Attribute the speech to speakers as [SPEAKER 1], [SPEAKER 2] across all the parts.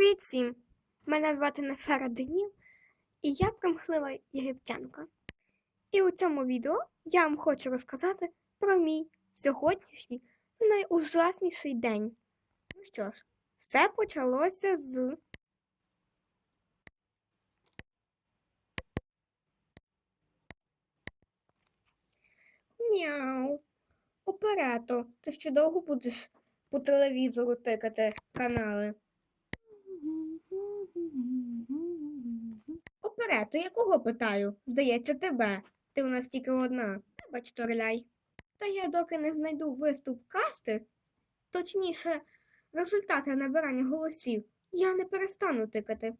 [SPEAKER 1] Привіт всім! Мене звати Нефера Деніл, і я примхлива єгиптянка. І у цьому відео я вам хочу розказати про мій сьогоднішній найужасніший день. Ну що ж, все почалося з. Мяу. Оперето, ти ще довго будеш по телевізору тикати канали? Оперето, я кого питаю? Здається, тебе. Ти у нас тільки одна. Бач, торляй. Та я доки не знайду виступ касти, точніше, результати набирання голосів, я не перестану тикати.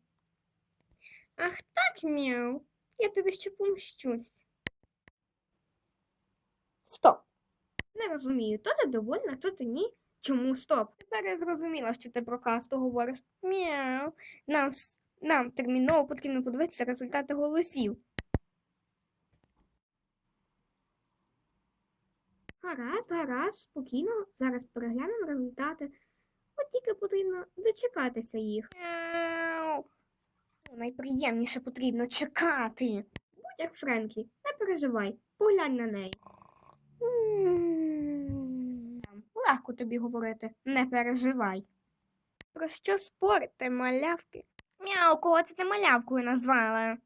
[SPEAKER 1] Ах так, мяу, я тобі ще помщусь. Стоп. Не розумію, то ти довольна, то ти ні. Чому стоп? Тепер я зрозуміла, що ти про касту говориш. Мяу. Нам, нам терміново потрібно подивитися результати голосів. Гаразд, гаразд, спокійно. Зараз переглянемо результати. От тільки потрібно дочекатися їх. Мяу. Найприємніше потрібно чекати. Будь як Френкі, не переживай, поглянь на неї. Легко тобі говорити, не переживай. Про що спорите, малявки? Мяу, кого це ти малявкою назвала?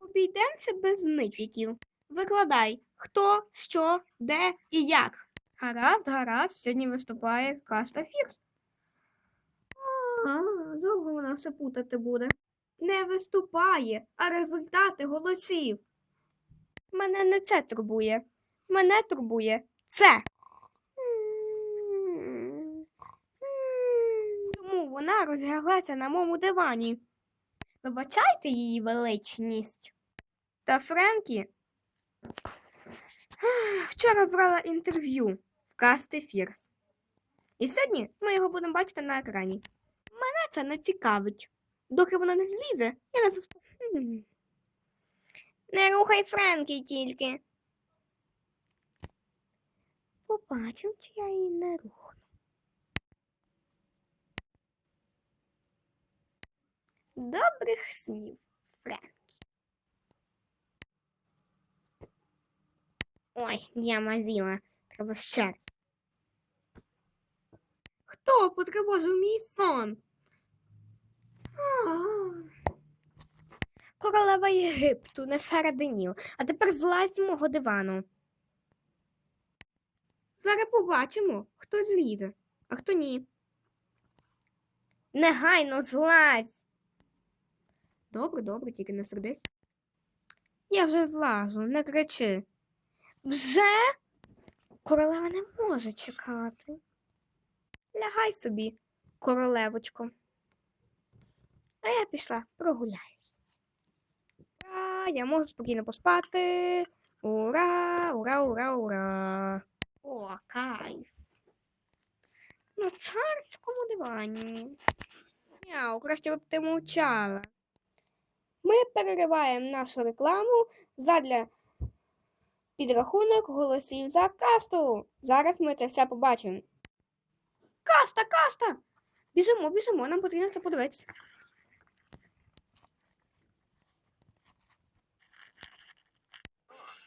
[SPEAKER 1] Обійдемося без нитіків. Викладай, хто, що, де і як. Гаразд, гаразд, сьогодні виступає Каста Фірс. А, довго вона все путати буде. Не виступає, а результати голосів. Мене не це турбує. Мене турбує це. Чому вона розляглася на моєму дивані? Вибачайте її величність. Та Френкі вчора брала інтерв'ю в Касти Фірс. І сьогодні ми його будемо бачити на екрані. Мене це не цікавить. Доки вона не злізе, я не засп... Не рухай Френкі тільки. Побачимо, чи я її не рухну. Добрих снів, Френкі. Ой, я мазіла. Треба ще раз. Хто потривожив мій сон? Королева Єгипту, Нефера Деніл. А тепер злазь з мого дивану. Зараз побачимо, хто злізе, а хто ні. Негайно злазь. Добре, добре, тільки не сердись. Я вже злажу, не кричи. Вже? Королева не може чекати. Лягай собі, королевочко. А я пішла прогуляюсь. Ура, я можу спокійно поспати. Ура, ура, ура, ура. О, кайф. На царському дивані. Мяу, краще б ти мовчала. Ми перериваємо нашу рекламу задля підрахунок голосів за касту. Зараз ми це все побачимо. Каста, каста! Біжимо, біжимо, нам потрібно це подивитися.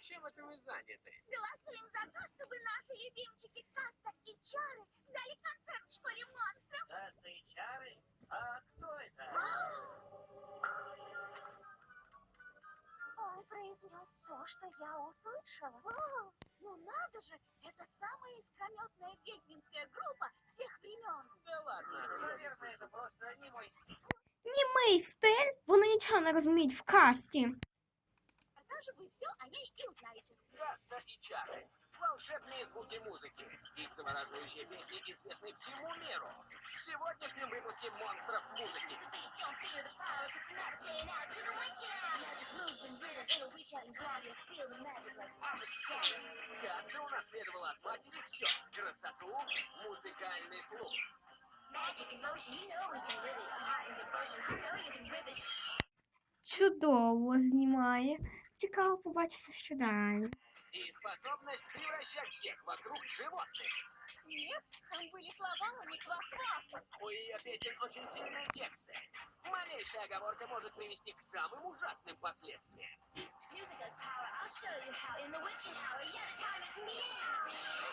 [SPEAKER 2] Чем это вы заняты?
[SPEAKER 3] Голосуем за то, чтобы наши любимчики Каста и произнес то, что я услышала. О, ну надо же, это самая искрометная ведьминская группа всех времен.
[SPEAKER 2] Да ладно, наверное, это просто не мой стиль.
[SPEAKER 1] Німий стиль, вони нічого не розуміють в касті.
[SPEAKER 3] Когда же вы все о ней и узнаете?
[SPEAKER 2] Каста и чары. Волшебные звуки музыки и завораживающие песни известны всему миру. В сегодняшнем выпуске монстров музыки.
[SPEAKER 3] Don't feel the power, 'cause tonight staying out to the witch Magic moves and rhythm, it'll reach out and grab you. Feel the magic like arbitrary.
[SPEAKER 2] Каста унаследовала от матери все. Красоту, музыкальный слух.
[SPEAKER 3] Magic in motion, you know we can live it. A heart in devotion, I know you can rip it.
[SPEAKER 1] Чудово знімає. Цікаво побачити, що далі.
[SPEAKER 2] и способность превращать всех вокруг в животных.
[SPEAKER 3] Нет, там были слова, а не квак-квак.
[SPEAKER 2] У ее песен очень сильные тексты. Малейшая оговорка может привести к самым ужасным последствиям.
[SPEAKER 3] Music has power, I'll show you how. In the witching hour, yeah, the time is now.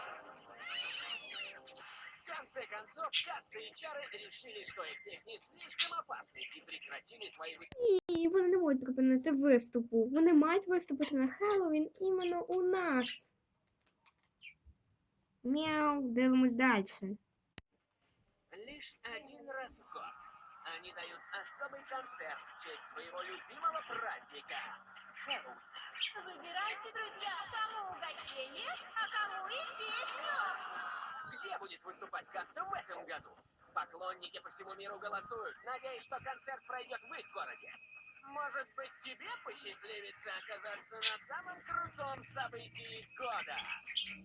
[SPEAKER 2] В конце концов, касты и чары решили, что их песни слишком опасны и прекратили свои выступления.
[SPEAKER 1] І вони не можуть припинити виступу. Вони мають виступити на Хеллоуін іменно у нас. Мяу, дивимось далі.
[SPEAKER 2] Лишь один раз в год они дают особый концерт в честь своего любимого праздника – Хэллоуин.
[SPEAKER 3] Выбирайте, друзья, кому угощение, а кому и песню.
[SPEAKER 2] Где будет выступать Каста в этом году? Поклонники по всему миру голосуют, надеясь, что концерт пройдет в их городе. Может быть, тебе посчастливится оказаться на самом крутом событии года?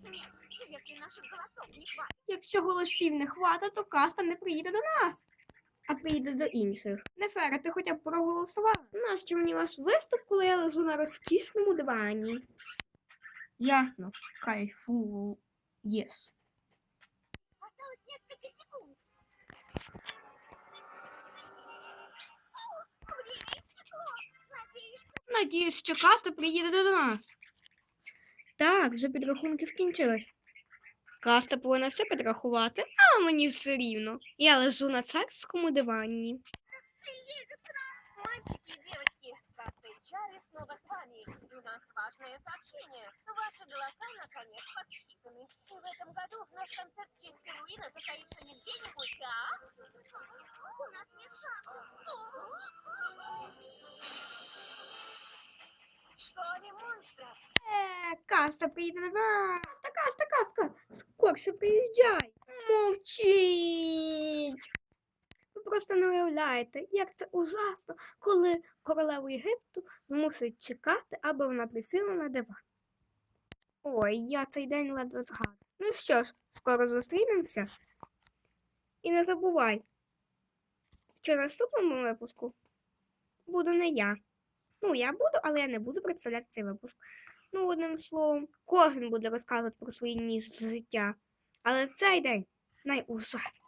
[SPEAKER 3] Нет, если наших голосов не хватит.
[SPEAKER 1] Якщо голосів не хватить, то каста не приїде до нас, а приїде до інших. Нефера, ти хоча б проголосувала? Нащо мені ваш виступ, коли я лежу на розкішному дивані? Ясно, кайфу. Єс.
[SPEAKER 3] Осталось Надеюсь, что
[SPEAKER 1] Надіюсь, що каста приїде до нас. Так, вже підрахунки скінчились. Каста повинна все підрахувати, але мені все рівно. Я лежу на царському дивані.
[SPEAKER 3] приедет к нам. Мальчики и девочки, Каста и Чари снова с вами. И у нас важное сообщение. Ваши голоса наконец подсчитаны. И в этом году наш концерт в честь Хэллоуина состоится не где-нибудь, а... У нас нет шансов.
[SPEAKER 1] Каста приїде до нас. Каста, каста. Скорше приїжджай. Мовчіть. Ви просто не уявляєте, як це ужасно, коли королеву Єгипту змусить чекати, аби вона присіла на диван. Ой, я цей день ледве згадую. Ну що ж, скоро зустрінемося. І не забувай, що наступному випуску буду не я. Ну, я буду, але я не буду представляти цей випуск. Ну, одним словом, кожен буде розказувати про свої ніж життя. Але цей день найужасніший.